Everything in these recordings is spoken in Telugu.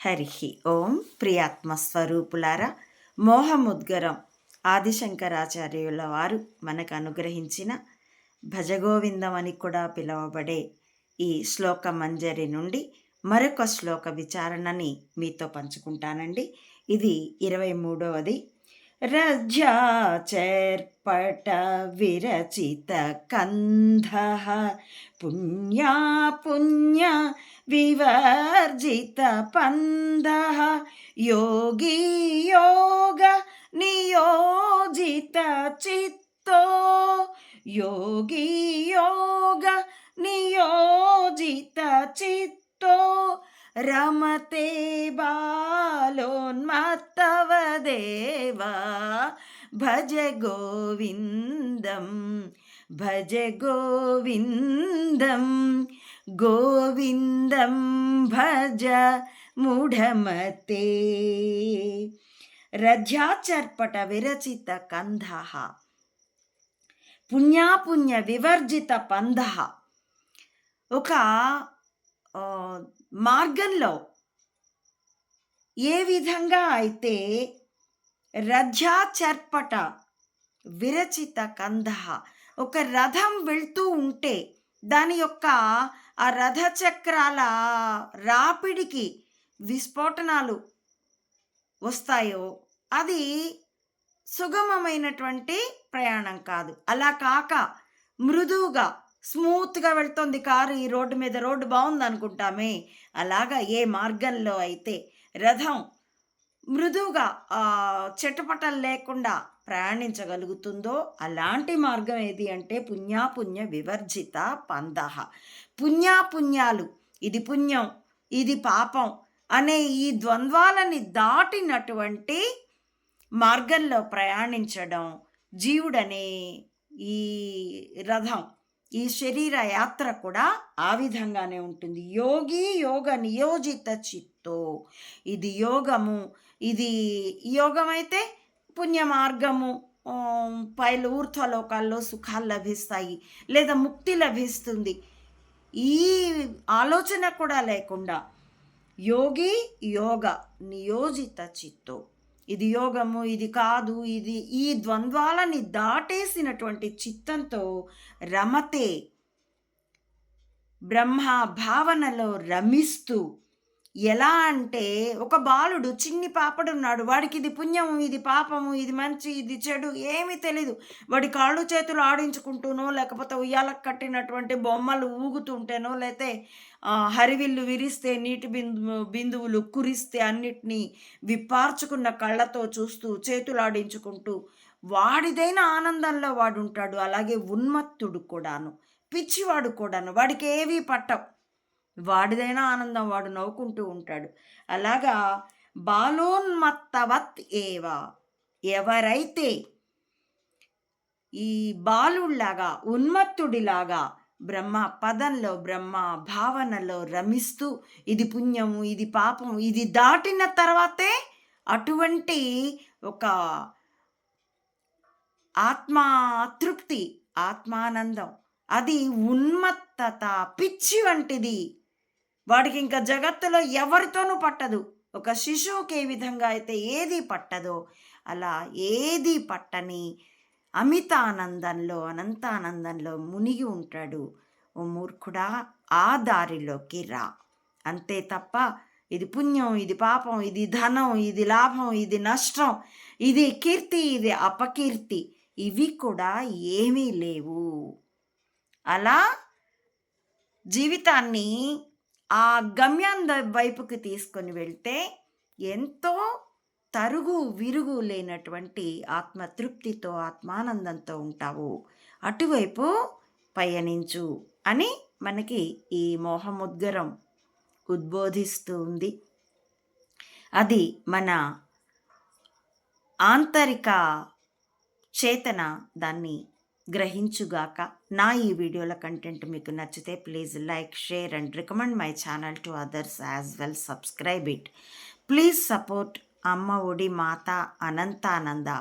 హరిహి ఓం ప్రియాత్మస్వరూపులారా మోహముద్గరం ఆదిశంకరాచార్యుల వారు మనకు అనుగ్రహించిన భజగోవిందం అని కూడా పిలువబడే ఈ శ్లోక మంజరి నుండి మరొక శ్లోక విచారణని మీతో పంచుకుంటానండి. ఇది ఇరవై మూడవది. రజ్జాచర్పట విరచిత కంధ పుణ్యా పుణ్య వివర్జిత పంద యోగి యోగ నియోజిత చిత్తో యోగి యోగ దేవా భజ గోవిందం భజ గోవిందం గోవిందం భజ మూఢమతే. రథ్యాచర్పట విరచిత కంధ పుణ్యాపుణ్య వివర్జిత పంధ ఒక మార్గంలో ఏ విధంగా అయితే రథ్యాచర్పట విరచిత కంద ఒక రథం వెళ్తూ ఉంటే దాని యొక్క ఆ రథచక్రాల రాపిడికి విస్ఫోటనాలు వస్తాయో అది సుగమమైనటువంటి ప్రయాణం కాదు. అలా కాక మృదువుగా స్మూత్గా వెళ్తుంది కారు ఈ రోడ్డు మీద. రోడ్డు బాగుంది అనుకుంటామే అలాగా ఏ మార్గంలో అయితే రథం మృదువుగా చెటపటలు లేకుండా ప్రయాణించగలుగుతుందో అలాంటి మార్గం ఏది అంటే పుణ్యాపుణ్య వివర్జిత పందహ. పుణ్యాపుణ్యాలు ఇది పుణ్యం ఇది పాపం అనే ఈ ద్వంద్వాలని దాటినటువంటి మార్గంలో ప్రయాణించడం జీవుడనే ఈ రథం. ఈ శరీర యాత్ర కూడా ఆ విధంగానే ఉంటుంది. యోగి యోగ నియోజిత చిత్తో. ఇది యోగము. ఇది యోగం అయితే పుణ్య మార్గము పైలు ఊర్ధ్వలోకాల్లో సుఖాలు లభిస్తాయి. లేదా ముక్తి లభిస్తుంది. ఈ ఆలోచన కూడా లేకుండా యోగి యోగ నియోజిత చిత్తో. ఇది యోగము ఇది కాదు ఇది ఈ ద్వంద్వాలని దాటేసినటువంటి చిత్తంతో రమతే బ్రహ్మ భావనలో రమిస్తూ ఎలా అంటే ఒక బాలుడు చిన్ని పాపడున్నాడు. వాడికి ఇది పుణ్యము ఇది పాపము ఇది మంచి ఇది చెడు ఏమీ తెలీదు. వాడి కాళ్ళు చేతులు ఆడించుకుంటూనో లేకపోతే ఉయ్యాలకు కట్టినటువంటి బొమ్మలు ఊగుతుంటేనో లేతే హరివిల్లు విరిస్తే నీటి బిందు బిందువులు కురిస్తే అన్నిటినీ విప్పార్చుకున్న కళ్ళతో చూస్తూ చేతులు ఆడించుకుంటూ వాడిదైన ఆనందంలో వాడు ఉంటాడు అలాగే ఉన్మత్తుడు కూడాను పిచ్చివాడు కూడాను. వాడికి ఏవీ పట్టవు. వాడిదైనా ఆనందం వాడు నవ్వుకుంటూ ఉంటాడు. అలాగా బాలోన్మత్తవత్ ఏవా. ఎవరైతే ఈ బాలుళ్ళాగా ఉన్మత్తుడిలాగా బ్రహ్మ పదంలో బ్రహ్మ భావనలో రమిస్తూ ఇది పుణ్యము ఇది పాపం ఇది దాటిన తర్వాతే అటువంటి ఒక ఆత్మాతృప్తి ఆత్మానందం. అది ఉన్మత్తత పిచ్చి వంటిది. వాడికి ఇంకా జగత్తులో ఎవరితోనూ పట్టదు. ఒక శిశువుకి ఏ విధంగా అయితే ఏది పట్టదో అలా ఏది పట్టని అమితానందంలో అనంతానందంలో మునిగి ఉంటాడు. ఓ మూర్ఖుడా ఆ దారిలోకి రా. అంతే తప్ప ఇది పుణ్యం ఇది పాపం ఇది ధనం ఇది లాభం ఇది నష్టం ఇది కీర్తి ఇది అపకీర్తి ఇవి కూడా ఏమీ లేవు. అలా జీవితాన్ని ఆ గమ్యాంద వైపుకి తీసుకొని వెళ్తే ఎంతో తరుగు విరుగు లేనటువంటి ఆత్మతృప్తితో ఆత్మానందంతో ఉంటావు. అటువైపు పయనించు అని మనకి ఈ మోహముద్గరం ఉద్బోధిస్తూ ఉంది. అది మన ఆంతరిక చేతన దాన్ని గ్రహించుగాక నా ఈ వీడియోల కంటెంట్ మీకు నచ్చితే please like share and recommend my channel to others as well subscribe it. Please support Amma Odi Mata Anantananda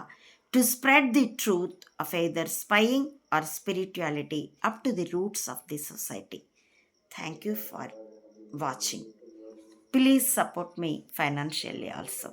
to spread the truth of either spying or spirituality up to the roots of the society. Thank you for watching. Please support me financially also.